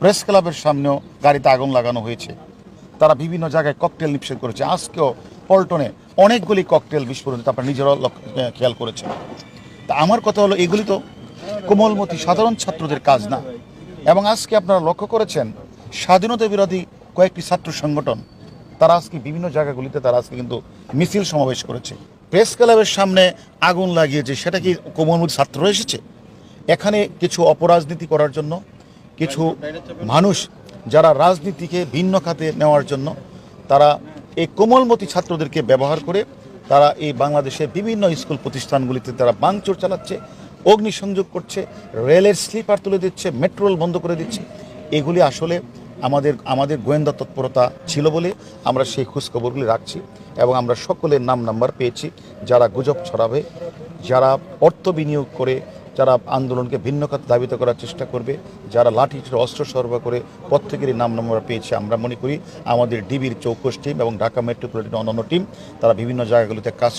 Press ক্লাবের সামনেও গাড়িতে আগুন লাগানো হয়েছে। তারা বিভিন্ন জায়গায় ককটেল নিক্ষেপ করেছে। আজকেও পল্টনে অনেকগুলি ককটেল বিস্ফোরণ আপনারা নিজেরাও লক্ষ্য- খেয়াল করেছেন তা আমার কথা হলো এগুলি তো কোমলমতি সাধারণ ছাত্রদের কাজ না। এবং আজকে আপনারা লক্ষ্য করেছেন, স্বাধীনতা বিরোধী কয়েকটি ছাত্র সংগঠন, তারা আজকে বিভিন্ন জায়গাগুলিতে তারা আজকে কিন্তু মিছিল সমাবেশ করেছে। প্রেস ক্লাবের সামনে আগুন লাগিয়েছে, সেটা কি কোমলমতি ছাত্র এসেছে? এখানে কিছু অপরাজনীতি করার জন্য কিছু মানুষ যারা রাজনীতিকে ভিন্ন খাতে নেওয়ার জন্য তারা এই কোমলমতি ছাত্রদেরকে ব্যবহার করে তারা এই বাংলাদেশের বিভিন্ন স্কুল প্রতিষ্ঠানগুলিতে তারা বাংচোর চালাচ্ছে, অগ্নিসংযোগ করছে, রেলের স্লিপার তুলে দিচ্ছে, মেট্রো রেল বন্ধ করে দিচ্ছে। এগুলি আসলে আমাদের আমাদের গোয়েন্দা তৎপরতা ছিল বলে আমরা সেই খোঁজখবরগুলি রাখছি এবং আমরা সকলের নাম নাম্বার পেয়েছি যারা গুজব ছড়াবে, যারা অর্থ বিনিয়োগ করে যারা আন্দোলনকে ভিন্ন খাতে ধাবিত করার চেষ্টা করবে, যারা লাঠি, অস্ত্র সরবরাহ করে প্রত্যেকেরই নাম নম্বর পেয়েছে, আমরা মনে করি আমাদের ডিবির চৌকস টিম এবং ঢাকা মেট্রোপলিটন অন্যান্য টিম তারা বিভিন্ন জায়গাগুলিতে কাজ